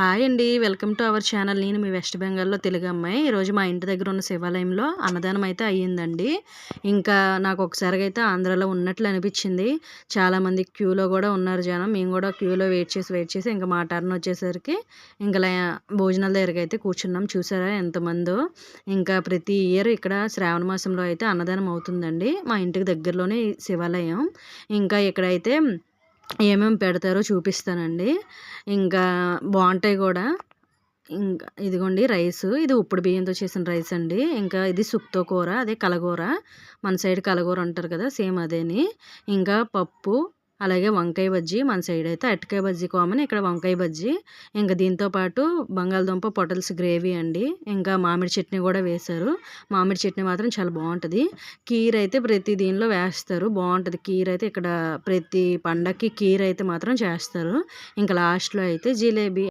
Hi అండి. Welcome to our channel. నేను మీ వెస్ట్ బెంగాల్లో తెలుగు అమ్మాయి. ఈరోజు మా ఇంటి దగ్గర ఉన్న శివాలయంలో అన్నదానం అయితే అయ్యిందండి. ఇంకా నాకు ఒకసారిగా అయితే ఆంధ్రాలో ఉన్నట్లు అనిపించింది. చాలామంది క్యూలో కూడా ఉన్నారు జనం. మేము కూడా క్యూలో వెయిట్ చేసి వెయిట్ చేసి ఇంకా మా టర్న్ వచ్చేసరికి ఇంకా భోజనాల దగ్గరికి అయితే కూర్చున్నాం. చూసారా ఎంతమందో. ఇంకా ప్రతి ఇయర్ ఇక్కడ శ్రావణ మాసంలో అయితే అన్నదానం అవుతుందండి మా ఇంటికి దగ్గరలోనే శివాలయం. ఇంకా ఇక్కడైతే ఏమేమి పెడతారో చూపిస్తానండి. ఇంకా బాగుంటాయి కూడా. ఇంకా ఇదిగోండి రైస్. ఇది ఉప్పుడు బియ్యంతో చేసిన రైస్ అండి. ఇంకా ఇది సుక్తో కూర అదే కలగూర. మన సైడ్ కలగూర అంటారు కదా సేమ్ అదేని. ఇంకా పప్పు అలాగే వంకాయ బజ్జీ మన సైడ్ అయితే అరటికాయ బజ్జీ కామన్ ఇక్కడ వంకాయ బజ్జీ. ఇంకా దీంతో పాటు బంగాళదుంప పొటల్స్ గ్రేవీ అండి. ఇంకా మామిడి చట్నీ కూడా వేశారు. మామిడి చట్నీ మాత్రం చాలా బాగుంటుంది. కీర్ అయితే ప్రతి దీనిలో వేస్తారు. బాగుంటుంది. కీర్ అయితే ఇక్కడ ప్రతి పండక్కి కీర్ అయితే మాత్రం చేస్తారు. ఇంకా లాస్ట్లో అయితే జిలేబీ